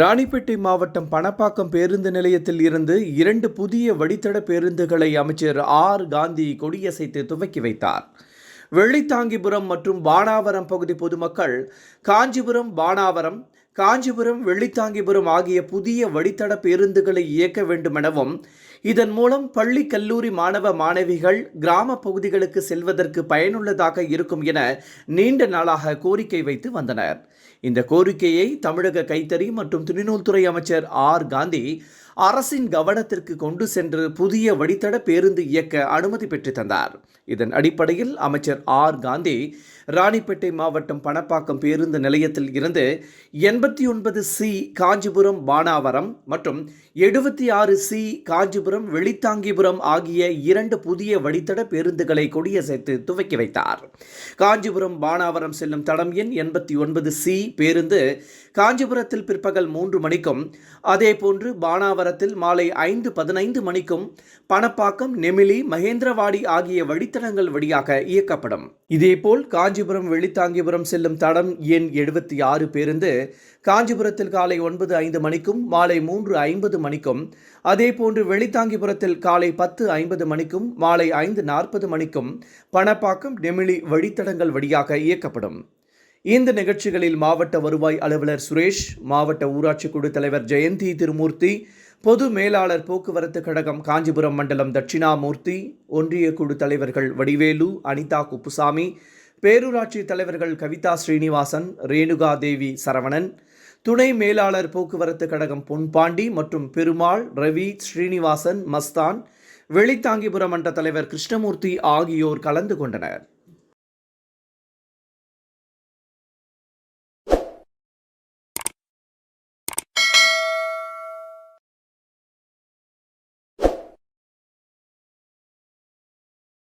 ராணிப்பேட்டை மாவட்டம் பணப்பாக்கம் பேருந்து நிலையத்தில் இருந்து இரண்டு புதிய வழித்தட பேருந்துகளை அமைச்சர் ஆர். காந்தி கொடியசைத்து துவக்கி வைத்தார். வெள்ளித்தாங்கிபுரம் மற்றும் பானாவரம் பகுதி பொதுமக்கள் காஞ்சிபுரம் பானாவரம் காஞ்சிபுரம் வெள்ளித்தாங்கிபுரம் ஆகிய புதிய வழித்தட பேருந்துகளை இயக்க வேண்டுமெனவும் இதன் மூலம் பள்ளி கல்லூரி மாணவ மாணவிகள் கிராம பகுதிகளுக்கு செல்வதற்கு பயனுள்ளதாக இருக்கும் என நீண்ட நாளாக கோரிக்கை வைத்து வந்தனர். இந்த கோரிக்கையை தமிழக கைத்தறி மற்றும் துணிநூல்துறை அமைச்சர் ஆர். காந்தி அரசின் கவனத்திற்கு கொண்டு சென்று புதிய வழித்தட பேருந்து இயக்க அனுமதி பெற்று தந்தார். இதன் அடிப்படையில் அமைச்சர் ஆர். காந்தி ராணிப்பேட்டை மாவட்டம் பணப்பாக்கம் பேருந்து நிலையத்தில் இருந்து எண்பத்தி ஒன்பது சி காஞ்சிபுரம் பானாவரம் மற்றும் எழுபத்தி ஆறு சி காஞ்சிபுரம் வெளித்தாங்கிபுரம் ஆகிய இரண்டு புதிய வழித்தட பேருந்துகளை கொடியசைத்து துவக்கி வைத்தார். காஞ்சிபுரம் பானாவரம் செல்லும் தடம் எண் எண்பத்தி ஒன்பது சி பேருந்து காஞ்சிபுரத்தில் பிற்பகல் மூன்று மணிக்கும் அதேபோன்று பானாவரத்தில் மாலை ஐந்து பதினைந்து மணிக்கும் பணப்பாக்கம் நெமிலி மகேந்திரவாடி ஆகிய வழித்தடங்கள் வழியாக இயக்கப்படும். இதேபோல் காஞ்சிபுரம் வெளித்தாங்கிபுரம் செல்லும் தடம் எண் எழுபத்தி ஆறு பேருந்து காஞ்சிபுரத்தில் காலை ஒன்பது ஐந்து மணிக்கும் மாலை மூன்று ஐம்பது மணிக்கும் அதேபோன்று வெளித்தாங்கிபுரத்தில் காலை பத்து ஐம்பது மணிக்கும் மாலை ஐந்து நாற்பது மணிக்கும் பணப்பாக்கம் நெமிலி வழித்தடங்கள் வழியாக இயக்கப்படும். இந்த நிகழ்ச்சிகளில் மாவட்ட வருவாய் அலுவலர் சுரேஷ் மாவட்ட ஊராட்சி குழு தலைவர் ஜெயந்தி திருமூர்த்தி பொது மேலாளர் போக்குவரத்து கழகம் காஞ்சிபுரம் மண்டலம் தட்சிணாமூர்த்தி ஒன்றிய குழு தலைவர்கள் வடிவேலு அனிதா குப்புசாமி பேரூராட்சி தலைவர்கள் கவிதா ஸ்ரீனிவாசன் ரேணுகா தேவி சரவணன் துணை மேலாளர் போக்குவரத்து கழகம் பொன்பாண்டி மற்றும் பெருமாள் ரவி ஸ்ரீனிவாசன் மஸ்தான் வெளித்தாங்கிபுரம் மன்ற தலைவர் கிருஷ்ணமூர்த்தி ஆகியோர் கலந்து கொண்டனர்.